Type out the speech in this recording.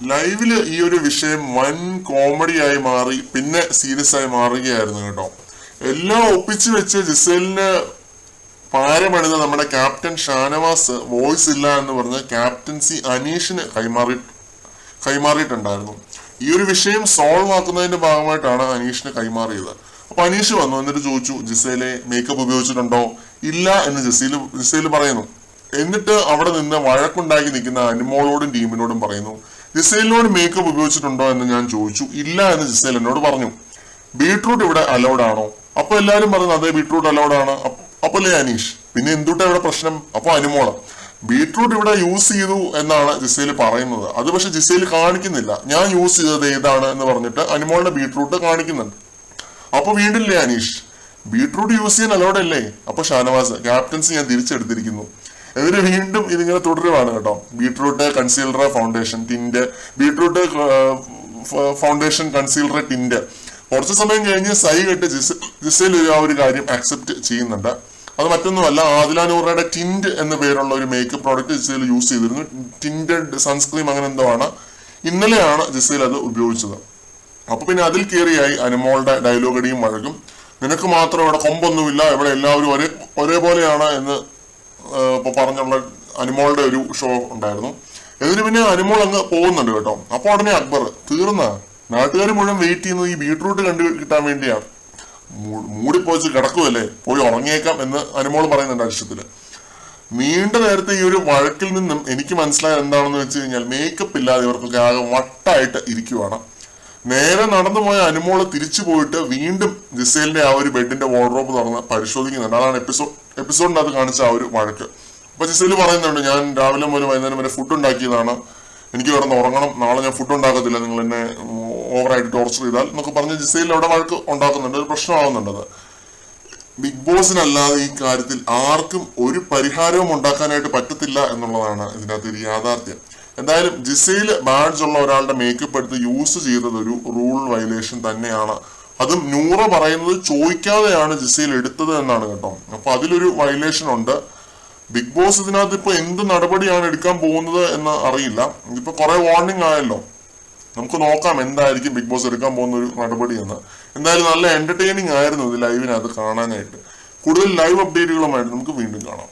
ലൈവിൽ ഈ ഒരു വിഷയം വൻ കോമഡി ആയി മാറി പിന്നെ സീരിയസ് ആയി മാറുകയായിരുന്നു കേട്ടോ. എല്ലാം ഒപ്പിച്ചു വെച്ച് ജിസേലിന് പാരമണിത നമ്മുടെ ക്യാപ്റ്റൻ ഷാനവാസ് വോയിസ് ഇല്ല എന്ന് പറഞ്ഞ് ക്യാപ്റ്റൻസി അനീഷിന് കൈമാറി കൈമാറിയിട്ടുണ്ടായിരുന്നു. ഈ ഒരു വിഷയം സോൾവ് ആക്കുന്നതിന്റെ ഭാഗമായിട്ടാണ് അനീഷിന് കൈമാറിയത്. അപ്പൊ അനീഷ് വന്നു എന്നിട്ട് ചോദിച്ചു ജിസേലെ മേക്കപ്പ് ഉപയോഗിച്ചിട്ടുണ്ടോ? ഇല്ല എന്ന് ജസീൽ ജിസേൽ പറയുന്നു. എന്നിട്ട് അവിടെ നിന്ന് വഴക്കുണ്ടാക്കി നിൽക്കുന്ന അനുമോളോടും ടീമിനോടും പറയുന്നു ജിസേലിനോട് മേക്കപ്പ് ഉപയോഗിച്ചിട്ടുണ്ടോ എന്ന് ഞാൻ ചോദിച്ചു. ഇല്ല എന്ന് ജിസേൽ എന്നോട് പറഞ്ഞു. ബീട്രൂട്ട് ഇവിടെ അലൗഡ് ആണോ? അപ്പൊ എല്ലാരും പറഞ്ഞു അതെ ബീട്രൂട്ട് അലൗഡ് ആണ്. അപ്പ- അല്ലേ അനീഷ്? പിന്നെ എന്തുട്ടാ ഇവിടെ പ്രശ്നം? അപ്പൊ അനുമോളം. ബീട്രൂട്ട് ഇവിടെ യൂസ് ചെയ്തു എന്നാണ് ജിസേൽ പറയുന്നത്. അത് പക്ഷെ ജിസേൽ കാണിക്കുന്നില്ല. ഞാൻ യൂസ് ചെയ്തത് ഏതാണ് എന്ന് പറഞ്ഞിട്ട് അനുമോളുടെ ബീട്രൂട്ട് കാണിക്കുന്നുണ്ട്. അപ്പൊ വീണ്ടില്ലേ അനീഷ്? ബീട്രൂട്ട് യൂസ് ചെയ്യാൻ അലൗഡ് അല്ലേ? അപ്പൊ ഷാനവാസ് ക്യാപ്റ്റൻസി ഞാൻ തിരിച്ചെടുത്തിരിക്കുന്നു. എന്നിട്ട് വീണ്ടും ഇതിങ്ങനെ തുടരുവാണ് കേട്ടോ. Beetroot concealer foundation tint beetroot foundation concealer tint കുറച്ച് സമയം കഴിഞ്ഞ് സൈ കെട്ട് ജിസ് ജിസയിൽ ആ ഒരു കാര്യം അക്സെപ്റ്റ് ചെയ്യുന്നുണ്ട്. അത് മറ്റൊന്നുമല്ല ആദില നൂറയുടെ ടിൻഡ് എന്ന പേരുള്ള ഒരു മേക്കപ്പ് പ്രോഡക്റ്റ് ജിസയിൽ യൂസ് ചെയ്തിരുന്നു. ടിന്റഡ് സൺസ്ക്രീം അങ്ങനെ എന്തോ ആണ്. ഇന്നലെയാണ് ജിസയിൽ അത് ഉപയോഗിച്ചത്. അപ്പൊ പിന്നെ അതിൽ കയറിയായി അനുമോളുടെ ഡയലോഗടിയും വഴക്കും. നിനക്ക് മാത്രം ഇവിടെ കൊമ്പൊന്നുമില്ല ഇവിടെ എല്ലാവരും ഒരേ ഒരേപോലെയാണ് എന്ന് ഇപ്പൊ പറഞ്ഞുള്ള അനുമോളുടെ ഒരു ഷോ ഉണ്ടായിരുന്നു. ഇതിന് പിന്നെ അനുമോൾ അങ്ങ് പോകുന്നുണ്ട് കേട്ടോ. അപ്പൊ ഉടനെ അക്ബർ തീർന്ന. നാട്ടുകാർ മുഴുവൻ വെയിറ്റ് ചെയ്യുന്നത് ഈ ബീട്രൂട്ട് കണ്ടു കിട്ടാൻ വേണ്ടിയാണ് മൂടി മൂടിപ്പോച്ച് കിടക്കുമല്ലേ പോയി ഉറങ്ങിയേക്കാം എന്ന് അനുമോൾ പറയുന്നുണ്ട് അരിശത്തിൽ നീണ്ട നേരത്തെ ഈ ഒരു വഴക്കിൽ നിന്നും എനിക്ക് മനസ്സിലായത് എന്താണെന്ന് വെച്ച് കഴിഞ്ഞാൽ മേക്കപ്പ് ഇല്ലാതെ ഇവർക്കൊക്കെ ആകെ വട്ടായിട്ട് ഇരിക്കുവാണ്. നേരെ നടന്നു പോയ അനുമോൾ തിരിച്ചു പോയിട്ട് വീണ്ടും ജിസേലിന്റെ ആ ഒരു ബെഡിന്റെ വാർഡ്രോബ് തുറന്ന് പരിശോധിക്കുന്നുണ്ട് അതാണ് എപ്പിസോഡ് എപ്പിസോഡിന്റെ അത് കാണിച്ച ആ ഒരു വഴക്ക്. അപ്പൊ ജിസേൽ പറയുന്നുണ്ട് ഞാൻ രാവിലെ മുതൽ വൈകുന്നേരം വരെ ഫുഡ് ഉണ്ടാക്കിയതാണ്. എനിക്ക് കിടന്ന് ഉറങ്ങണം. നാളെ ഞാൻ ഫുഡ് ഉണ്ടാക്കത്തില്ല. നിങ്ങൾ എന്നെ ഓവറായിട്ട് ടോർച്ചർ ചെയ്താൽ എന്നൊക്കെ പറഞ്ഞ് ജിസേലിൽ അവിടെ വഴക്ക് ഉണ്ടാക്കുന്നുണ്ട്. ഒരു പ്രശ്നമാവുന്നുണ്ട് അത്. ബിഗ് ബോസിനല്ലാതെ ഈ കാര്യത്തിൽ ആർക്കും ഒരു പരിഹാരവും ഉണ്ടാക്കാനായിട്ട് പറ്റത്തില്ല എന്നുള്ളതാണ് ഇതിനകത്ത് ഒരു യാഥാർത്ഥ്യം. എന്തായാലും ജിസയിൽ ബാഡ്ജ് ഉള്ള ഒരാളുടെ മേക്കപ്പ് എടുത്ത് യൂസ് ചെയ്തത് ഒരു റൂൾ വയലേഷൻ തന്നെയാണ്. അതും നൂറ പറയുന്നത് ചോദിക്കാതെയാണ് ജിസയിൽ എടുത്തത് എന്നാണ് കേട്ടോ. അപ്പൊ അതിലൊരു വയലേഷൻ ഉണ്ട്. ബിഗ് ബോസ് ഇതിനകത്ത് ഇപ്പൊ എന്ത് നടപടിയാണ് എടുക്കാൻ പോകുന്നത് എന്ന് അറിയില്ല. ഇപ്പൊ കുറെ വാർണിംഗ് ആയല്ലോ. നമുക്ക് നോക്കാം എന്തായിരിക്കും ബിഗ് ബോസ് എടുക്കാൻ പോകുന്ന ഒരു നടപടി എന്ന്. എന്തായാലും നല്ല എന്റർടൈനിങ് ആയിരുന്നു ഇത് ലൈവിനകത്ത് കാണാനായിട്ട്. കൂടുതൽ ലൈവ് അപ്ഡേറ്റുകളുമായിട്ട് നമുക്ക് വീണ്ടും കാണാം.